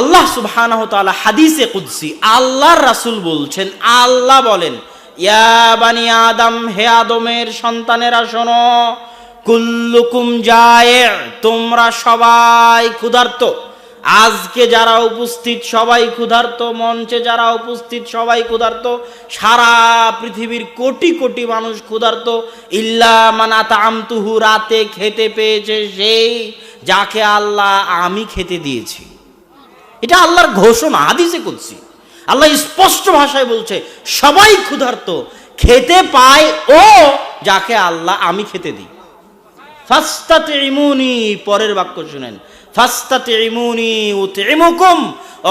আল্লাহ সুবহানাহু তাআলা হাদিসে কুদসি, আল্লাহর রাসূল বলছেন, আল্লাহ বলেন, ইয়া বানি আদম, হে আদমের সন্তানেরা শোনো, কুল্লুকুম যায় তোমরা সবাই ক্ষুধার্ত। আজকে যারা উপস্থিত, সবাই ক্ষুধার্ত, মঞ্চে যারা উপস্থিত, সবাই ক্ষুধার্ত। সারা পৃথিবীর কোটি কোটি মানুষ ক্ষুধার্ত। ইল্লা মানা তামতুহু রাতে খেতে পেয়েছে সেই যাকে আল্লাহ আমি খেতে দিয়েছি। এটা আল্লাহর ঘোষণা, হাদিসে করছি আল্লাহ স্পষ্ট ভাষায় বলছে, সবাই ক্ষুধার্ত, খেতে পায় ও যাকে আল্লাহ আমি খেতে দিই। ফাস্তাতে ইমুনি পরের বাক্য শুনেন। ফাস্তাতে ইমুনি উতেমুকুম,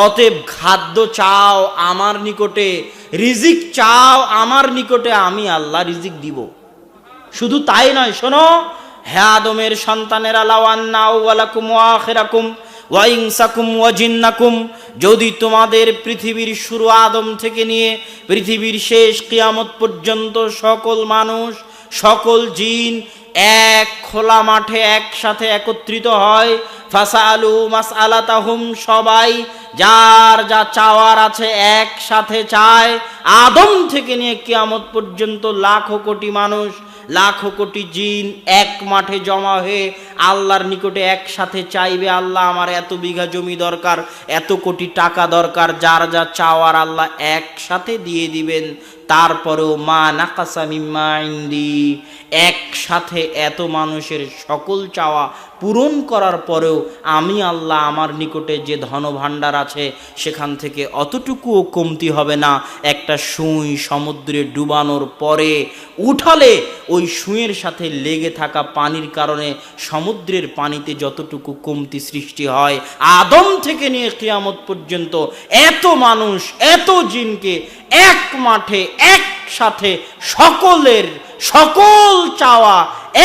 অতএব খাদ্য চাও আমার নিকটে, রিজিক চাও আমার নিকটে, আমি আল্লাহ রিজিক দিব। শুধু তাই নয়, শোনো, হে আদমের সন্তানেরা লাওয়ান্না ওয়ালাকুম ওয়াখিরাকুম ওয়াইংসাকুম ওয়াজিন্নাকুম, যদি তোমাদের পৃথিবীর শুরু আদম থেকে নিয়ে পৃথিবীর শেষ কিয়ামত পর্যন্ত সকল মানুষ, সকল জিন এক খোলা মাঠে একসাথে একত্রিত হয়, ফাসালু মাস আলাতাহুম সবাই যার যা চাওয়ার আছে একসাথে চায়। আদম থেকে নিয়ে কিয়ামত পর্যন্ত লাখো কোটি মানুষ, লাখো কোটি জিন এক মাঠে জমা হয়ে আল্লাহর নিকটে একসাথে চাইবে, আল্লাহ আমার এত বিঘা জমি দরকার, এত কোটি টাকা দরকার, যার যা চাওয়ার আল্লাহ একসাথে দিয়ে দিবেন। তারপরেও মা নাকাসা মিম্মা ইন্দি। একসাথে এত মানুষের সকল চাওয়া পূরণ করার পরেও আমি আল্লাহ আমার নিকটে যে ধনভাণ্ডার আছে, সেখান থেকে অতটুকুও কমতি হবে না। একটা সুই সমুদ্রে ডুবানোর পরে উঠালে ওই সুঁয়ের সাথে লেগে থাকা পানির কারণে সমুদ্রের পানিতে যতটুকু কমতি সৃষ্টি হয়, আদম থেকে নিয়ে কিয়ামত পর্যন্ত এত মানুষ, এত জিনকে এক মাঠে, একসাথে সকলের সকল চাওয়া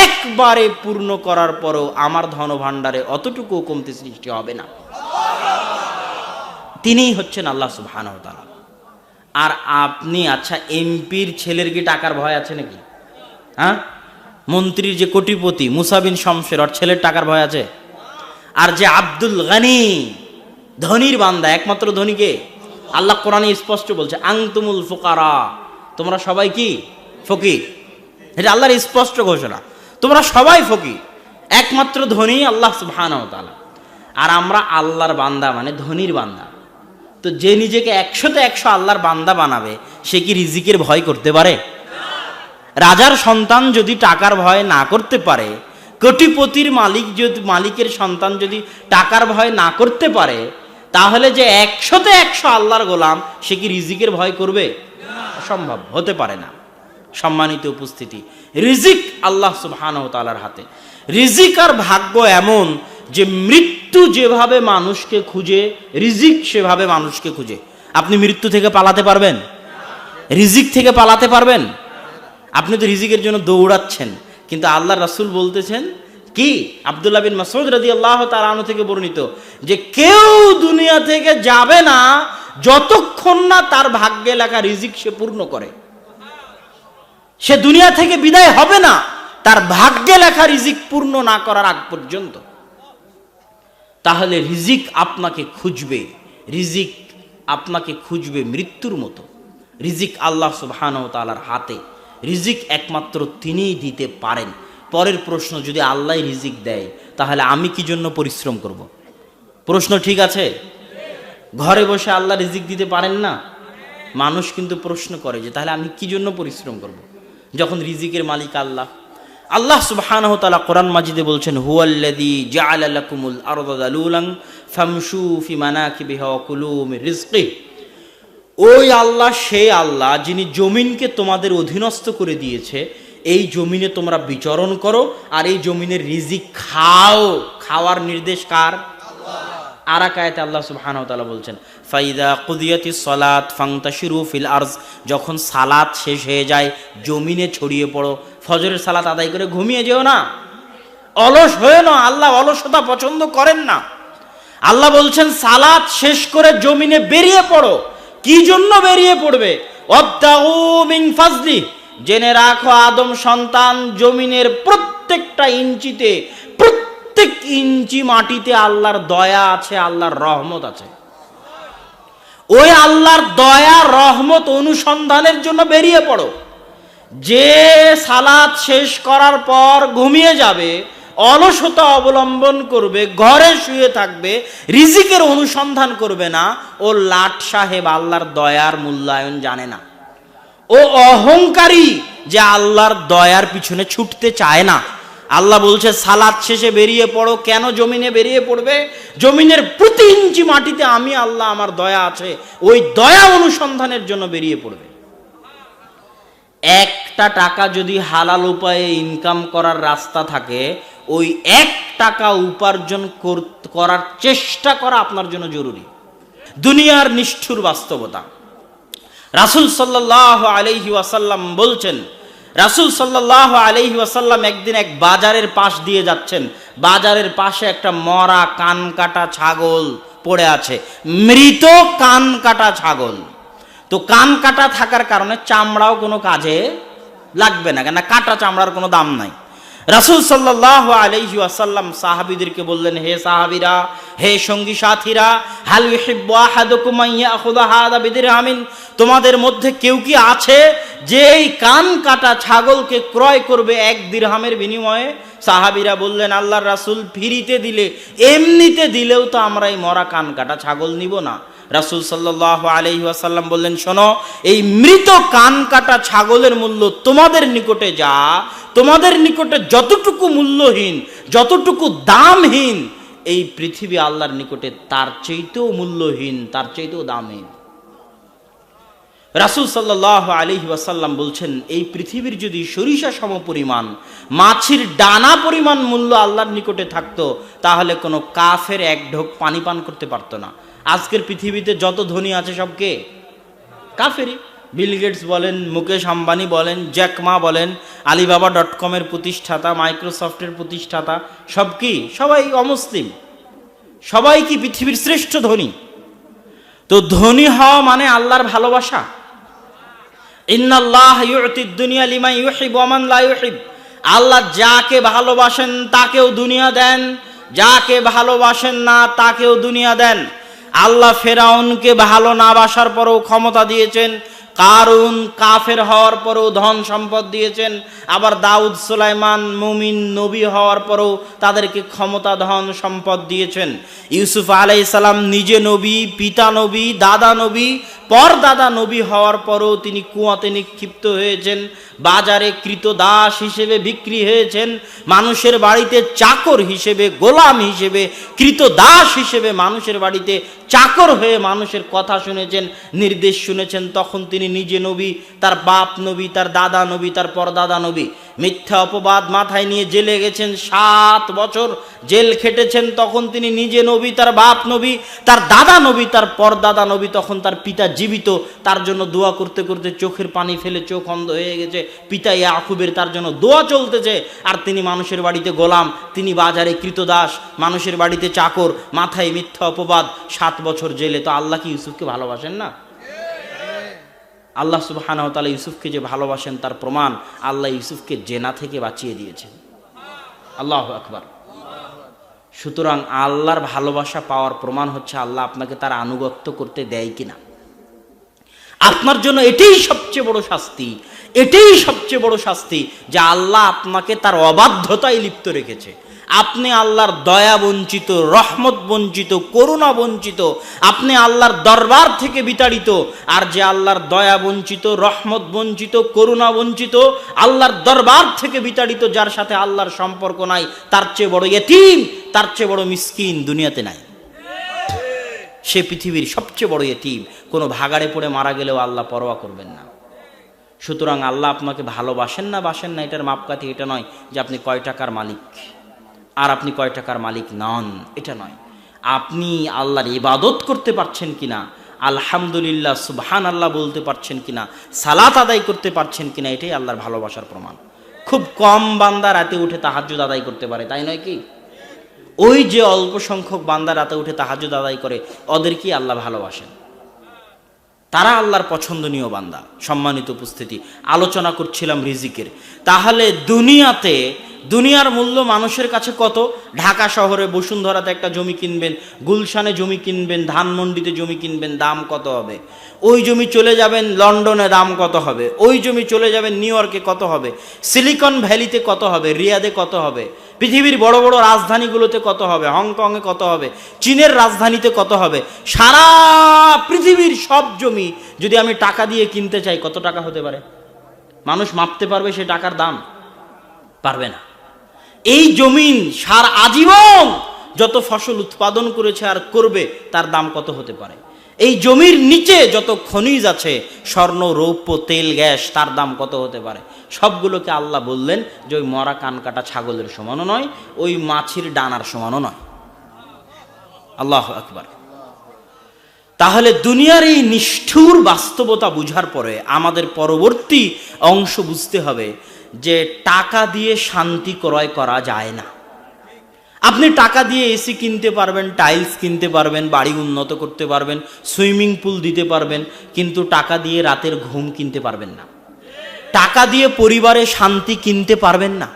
একবারে পূর্ণ করার পরও আমার ধনভাণ্ডারে অতটুকু কমতি সৃষ্টি হবে না। তিনিই হচ্ছেন আল্লাহ তাআলা। আর আপনি আচ্ছা এমপির ছেলের কি টাকার ভয় আছে নাকি? হ্যাঁ? মন্ত্রীর যে কোটিপতি মুসাবিন শমশের ওর ছেলের টাকার ভয় আছে। আর যে আব্দুল গানি, ধনির বান্দা, একমাত্র ধনীকে আল্লাহ কোরআনে স্পষ্ট বলছে, আংতুমুল ফুকারা। তোমরা সবাই কি? ফকির। এটা আল্লাহর স্পষ্ট ঘোষণা। তোমরা সবাই ফকির। একমাত্র ধনী আল্লাহ সুবহানাহু ওয়া আর আমরা আল্লাহর বান্দা মানে ধনির বান্দা। তো যে নিজেকে একশোতে একশো আল্লাহর বান্দা বানাবে, সে কি রিজিকের ভয় করতে পারে? রাজার সন্তান যদি টাকার ভয় না করতে পারে, কোটিপতির মালিক যদি, মালিকের সন্তান যদি টাকার ভয় না করতে পারে, তাহলে যে একশোতে একশো আল্লাহর গোলাম, সে কি রিজিকের ভয় করবে? অসম্ভব, হতে পারে না। সম্মানিত উপস্থিতি, রিজিক আল্লাহ সুবহানাহু ওয়া তাআলার হাতে। রিজিক আর ভাগ্য এমন যে মৃত্যু যেভাবে মানুষকে খুঁজে, রিজিক সেভাবে মানুষকে খুঁজে। আপনি মৃত্যু থেকে পালাতে পারবেন? রিজিক থেকে পালাতে পারবেন? আপনি তো রিজিকের জন্য দৌড়াচ্ছেন, কিন্তু আল্লাহ রাসূল বলতেছেন, কি? আব্দুল্লাহ বিন মাসউদ রাদিয়াল্লাহু তাআলা আনহু থেকে বর্ণিত যে কেউ দুনিয়া থেকে যাবে না যতক্ষণ না তার ভাগ্যে লেখা রিজিক সে পূর্ণ করে। সে দুনিয়া থেকে বিদায় হবে না, তার ভাগ্যে লেখা রিজিক পূর্ণ না করার আগ পর্যন্ত। তাহলে রিজিক আপনাকে খুঁজবে, রিজিক আপনাকে খুঁজবে মৃত্যুর মতো। রিজিক আল্লাহ সুবহানাহু ওয়া তাআলার হাতে। রিজিক একমাত্র তিনিই দিতে পারেন। পরের প্রশ্ন, যদি আল্লাহ রিজিক দেয়, তাহলে আমি কি জন্য পরিশ্রম করব। প্রশ্ন ঠিক আছে? ঘরে বসে আল্লাহ রিজিক দিতে পারেন না? মানুষ কিন্তু প্রশ্ন করে যে, তাহলে আমি কি জন্য পরিশ্রম করব। যখন রিজিকের মালিক আল্লাহ। আল্লাহ তাআলা কোরআন মাজিদে বলছেন, হুয়াল্লাযী জাআলা লাকুমুল ওই আল্লাহ সেই আল্লাহ যিনি জমিনকে তোমাদের অধীনস্থ করে দিয়েছে এই জমিনে তোমরা বিচরণ করো আর এই জমিনের রিজিক খাও। খাওয়ার নির্দেশ কার? আর আয়াতে আল্লাহ সুবহানাহু তাআলা বলছেন ফাইদা কুদিয়াতি সলাত ফাংতাশিরু ফিল আরজ যখন সালাত শেষ হয়ে যায় জমিনে ছড়িয়ে পড়ো। ফজরের সালাত আদায় করে ঘুমিয়ে যেও না। অলস হয়ে না আল্লাহ অলসতা পছন্দ করেন না। আল্লাহ বলছেন সালাত শেষ করে জমিনে বেরিয়ে পড়ো। কি জন্য বেরিয়ে পড়বে? জেনে রাখো, আদম সন্তান জমিনের প্রত্যেকটা ইঞ্চিতে, প্রত্যেক ইঞ্চি মাটিতে আল্লাহর দয়া আছে, আল্লাহর রহমত আছে। ওই আল্লাহর দয়া, রহমত অনুসন্ধানের জন্য বেরিয়ে পড়ো। যে সালাদ শেষ করার পর ঘুমিয়ে যাবে অলসতা অবলম্বন করবে, ঘরে শুয়ে থাকবে, রিজিকের অনুসন্ধান করবে না। ও লাট সাহেব আল্লাহর দয়ার মূল্যায়ন জানে না। ও অহংকারী যে আল্লাহর দয়ার পিছনে ছুটতে চায় না। আল্লাহ বলছে, সালাদ শেষে বেরিয়ে পড়ো। কেন জমিনে বেরিয়ে পড়বে? জমিনের প্রতি ইঞ্চি মাটিতে আমি আল্লাহ আমার দয়া আছে। ওই দয়া অনুসন্ধানের জন্য বেরিয়ে পড়বে। একটা টাকা যদি হালাল উপায়ে ইনকাম করার রাস্তা থাকে ওই এক টাকা উপার্জন কর- করার চেষ্টা করা আপনার জন্য জরুরি। দুনিয়ার নিষ্ঠুর বাস্তবতা। রাসুল সাল্লাহ আলহি ওয়াসাল্লাম বলছেন, রাসুল সাল্লাহ আলহি ওয়াসাল্লাম একদিন এক বাজারের পাশ দিয়ে যাচ্ছেন। বাজারের পাশে একটা মরা কান কাটা ছাগল পড়ে আছে। মৃত কান কাটা ছাগল। তো কান কাটা থাকার কারণে চামড়াও কোনো কাজে লাগবে না কেন কাটা চামড়ার কোনো দাম নাই। রাসুল সাল্লাহ আলহি আসাল্লাম সাহাবিদেরকে বললেন, হে সাহাবিরা, হে সঙ্গী সাথীরা বিদিরহামিন তোমাদের মধ্যে কেউ কি আছে যে এই কান কাটা ছাগলকে ক্রয় করবে এক দিরহামের বিনিময়ে? সাহাবিরা বললেন, আল্লাহর রাসূল ফিরিতে দিলে, এমনিতে দিলেও তো আমরা এই মরা কান কাটা ছাগল নিব না। রাসুল সাল্লাহ আলহি আসাল্লাম বললেন, শোনো, এই মৃত কান কাটা ছাগলের মূল্য তোমাদের নিকটে যা, তোমাদের নিকটে যতটুকু মূল্যহীন, যতটুকু দামহীন, এই পৃথিবী আল্লাহর নিকটে তার চাইতেও মূল্যহীন, তার চাইতেও দামহীন। রাসুল সাল্লাহ আলহি ওয়াসাল্লাম বলছেন, এই পৃথিবীর যদি সরিষা সম পরিমাণ, মাছির ডানা পরিমাণ মূল্য আল্লাহর নিকটে থাকতো, তাহলে কোনো কাফের এক ঢোক পানি পান করতে পারতো না। আজকের পৃথিবীতে যত ধনী আছে সব কে? কাফেরই। বিল গেটস বলেন, মুকেশ আম্বানি বলেন জ্যাকমা বলেন, আলিবাবা ডট কমের প্রতিষ্ঠাতা, মাইক্রোসফটের প্রতিষ্ঠাতা, সব কি? সবাই অমুসলিম। সবাই কি পৃথিবীর শ্রেষ্ঠ ধনী? তো ধনী হওয়া মানে আল্লাহর ভালোবাসা? ইন্নাল্লাহ দুনিয়া লিমা ইউহিব ওমান লা ইউহিব। আল্লাহ যাকে ভালোবাসেন তাকেও দুনিয়া দেন, যাকে ভালোবাসেন না তাকেও দুনিয়া দেন। আল্লাহ ফেরাউনকে ভালো না বাসার পরেও ক্ষমতা দিয়েছেন। কারুন কাফের হওয়ার পরেও ধন সম্পদ দিয়েছেন, আবার দাউদ সুলাইমান মুমিন নবী হওয়ার পরেও তাদেরকে ক্ষমতা, ধন সম্পদ দিয়েছেন। ইউসুফ আলাই সালাম নিজে নবী, পিতা নবী, দাদা নবী পর দাদা নবী হওয়ার পরও তিনি কুয়াতে নিক্ষিপ্ত হয়েছেন, বাজারে কৃত দাস হিসেবে বিক্রি হয়েছেন, মানুষের বাড়িতে চাকর হিসেবে, গোলাম হিসেবে, কৃত দাস হিসেবে মানুষের বাড়িতে চাকর হয়ে মানুষের কথা শুনেছেন, নির্দেশ শুনেছেন, তখন তিনি নিজে নবী, তার বাপ নবী, তার দাদা নবী, তার পরদাদা নবী। মিথ্যা অপবাদ মাথায় নিয়ে জেলে গেছেন সাত বছর। জেল খেটেছেন তখন তিনি নিজে নবী, তার বাপ নবী, তার দাদা নবী, তার পরদাদা নবী তখন তার পিতা জীবিত। তার জন্য দোয়া করতে করতে চোখের পানি ফেলে চোখ অন্ধ হয়ে গেছে। পিতা ইয়াকুবের তার জন্য দোয়া চলতেছে। আর তিনি মানুষের বাড়িতে গোলাম, তিনি বাজারে কৃতদাস, মানুষের বাড়িতে চাকর, মাথায় মিথ্যা অপবাদ। সাত বছর জেলে। তো আল্লাহ কি ইউসুফকে ভালোবাসেন না? আল্লাহ সুবহানাহু ওয়া ইউসুফকে যে ভালোবাসেন তার প্রমাণ আল্লাহ ইউসুফকে জেনা থেকে বাঁচিয়ে দিয়েছেন। আল্লাহ আকবার। সুতরাং আল্লাহর ভালোবাসা পাওয়ার প্রমাণ হচ্ছে আল্লাহ আপনাকে তার আনুগত্য করতে দেয় কিনা। আপনার জন্য এটাই সবচেয়ে বড় শাস্তি, এটাই সবচেয়ে বড় শাস্তি যে আল্লাহ আপনাকে তার অবাধ্যতায় লিপ্ত রেখেছে। আপনি আল্লাহর দয়া বঞ্চিত, রহমত বঞ্চিত, করুণা বঞ্চিত, আপনি আল্লাহর দরবার থেকে বিতাড়িত, আর যে আল্লাহর দয়া বঞ্চিত, রহমত বঞ্চিত, করুণা বঞ্চিত, আল্লাহর দরবার থেকে বিতাড়িত, যার সাথে আল্লাহর সম্পর্ক নাই, তার চেয়ে বড় এতিম, তার চেয়ে বড় মিসকিন দুনিয়াতে নাই। সে পৃথিবীর সবচেয়ে বড় এতিম, কোনো ভাগাড়ে পড়ে মারা গেলেও আল্লাহ পরোয়া করবেন না। সুতরাং আল্লাহ আপনাকে ভালোবাসেন না বাসেন না, এটার মাপকাঠি এটা নয় যে আপনি কয় টাকার মালিক। আর আপনি কয় টাকার মালিক? নন। এটা নয়। আপনি আল্লাহর ইবাদত করতে পারছেন কিনা? আলহামদুলিল্লাহ সুবহান আল্লাহ বলতে পারছেন কিনা? সালাত আদায় করতে পারছেন কিনা? এটাই আল্লাহর ভালোবাসার প্রমাণ। খুব কম বান্দা রাতে উঠে তাহাজ্জুদ আদায় করতে পারে, তাই নয় কি? ওই যে অল্প সংখ্যক বান্দা রাতে উঠে তাহাজুদ আদায় করে ওদেরকেই আল্লাহ ভালোবাসেন? তারা আল্লাহর পছন্দনীয় বান্দা। সম্মানিত উপস্থিতি। আলোচনা করছিলাম রিজিকের। তাহলে দুনিয়াতে দুনিয়ার মূল্য মানুষের কাছে কত? ঢাকা শহরে বসুন্ধরাতে একটা জমি কিনবেন, গুলশানে জমি কিনবেন, ধানমন্ডিতে জমি কিনবেন, দাম কত হবে? ওই জমি চলে যাবেন, লন্ডনে দাম কত হবে? ওই জমি চলে যাবেন, নিউ ইয়র্কে কত হবে? সিলিকন ভ্যালিতে কত হবে? রিয়াদে কত হবে? পৃথিবীর বড় বড় রাজধানীগুলোতে কত হবে? হংকংয়ে কত হবে? চীনের রাজধানীতে কত হবে? সারা পৃথিবীর সব জমি যদি আমি টাকা দিয়ে কিনতে চাই, কত টাকা হতে পারে? মানুষ মাপতে পারবে সে টাকার দাম? পারবে না। এই জমিন সার আজীবন যত ফসল উৎপাদন করেছে আর করবে, তার দাম কত হতে পারে? এই জমির নিচে যত খনিজ আছে, স্বর্ণ, রৌপ্য, তেল, গ্যাস, তার দাম কত হতে পারে? সবগুলোকে আল্লাহ বললেন যে ওই মরা কান কাটা ছাগলের সমানও নয়, ওই মাছির ডানার সমানও নয়। আল্লাহ আকবার। তাহলে দুনিয়ার এই নিষ্ঠুর বাস্তবতা বুঝার পরে আমাদের পরবর্তী অংশ বুঝতে হবে যে টাকা দিয়ে শান্তি ক্রয় করা যায় না। আপনি টাকা দিয়ে এসি কিনতে পারবেন, টাইলস কিনতে পারবেন, বাড়ি উন্নত করতে পারবেন, সুইমিং পুল দিতে পারবেন, কিন্তু টাকা দিয়ে রাতের ঘুম কিনতে পারবেন না। টাকা দিয়ে পরিবারে শান্তি কিনতে পারবেন না।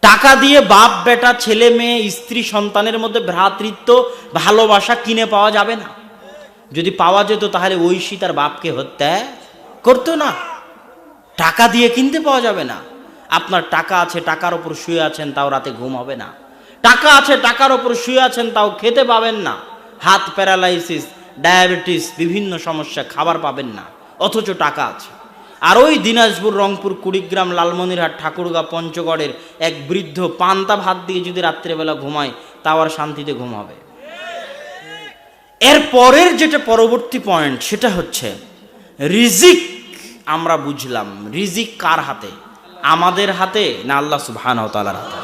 টাকা দিয়ে বাপ, বেটা, ছেলে, মেয়ে, স্ত্রী, সন্তানের মধ্যে ভ্রাতৃত্ব, ভালোবাসা কিনে পাওয়া যাবে না। যদি পাওয়া যেত তাহলে ঐশী তার বাপকে হত্যা করতো না। টাকা দিয়ে কিনতে পাওয়া যাবে না। আপনার টাকা আছে, টাকার ওপর শুয়ে আছেন, তাও রাতে ঘুম হবে না। টাকা আছে, টাকার ওপর শুয়ে আছেন, তাও খেতে পাবেন না। হাত প্যারালাইসিস, ডায়াবেটিস, বিভিন্ন সমস্যা, খাবার পাবেন না। অথচ টাকা আছে। আর ওই দিনাজপুর, রংপুর, কুড়িগ্রাম, লালমনিরহাট, ঠাকুরগা, পঞ্চগড়ের এক বৃদ্ধ পান্তা ভাত দিয়ে যদি রাত্রেবেলা ঘুমায়, তাও আর শান্তিতে ঘুম হবে। এর পরের যেটা পরবর্তী পয়েন্ট সেটা হচ্ছে রিজিক। আমরা বুঝলাম, রিজিক কার হাতে? আমাদের হাতে না আল্লাহ সুবহান তালার হাতে?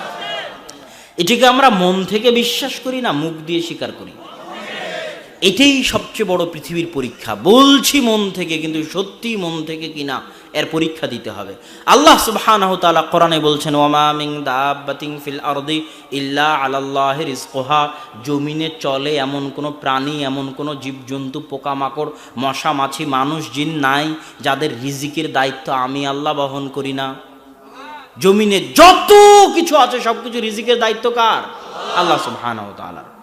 এটিকে আমরা মন থেকে বিশ্বাস করি না, মুখ দিয়ে স্বীকার করি। এটাই সবচেয়ে বড় পৃথিবীর পরীক্ষা। বলছি মন থেকে, কিন্তু সত্যি মন থেকে কিনা? এর পরীক্ষা দিতে হবে। আল্লাহ সুবহানাহু তাআলা কোরআনে বলছেন, ওয়ামা মিন দাব্বাতিন ফিল আরদি ইল্লা আলাল্লাহি রিজকুহা জমিনে চলে এমন কোনো প্রাণী, এমন কোনো জীবজন্তু, পোকামাকড়, মশা, মাছি, মানুষ, জিন নাই, যাদের রিজিকের দায়িত্ব আমি আল্লাহ বহন করি না। জমিনে যত কিছু আছে, সবকিছু রিজিকের দায়িত্ব কার? আল্লাহ সুবহানাহু তাআলা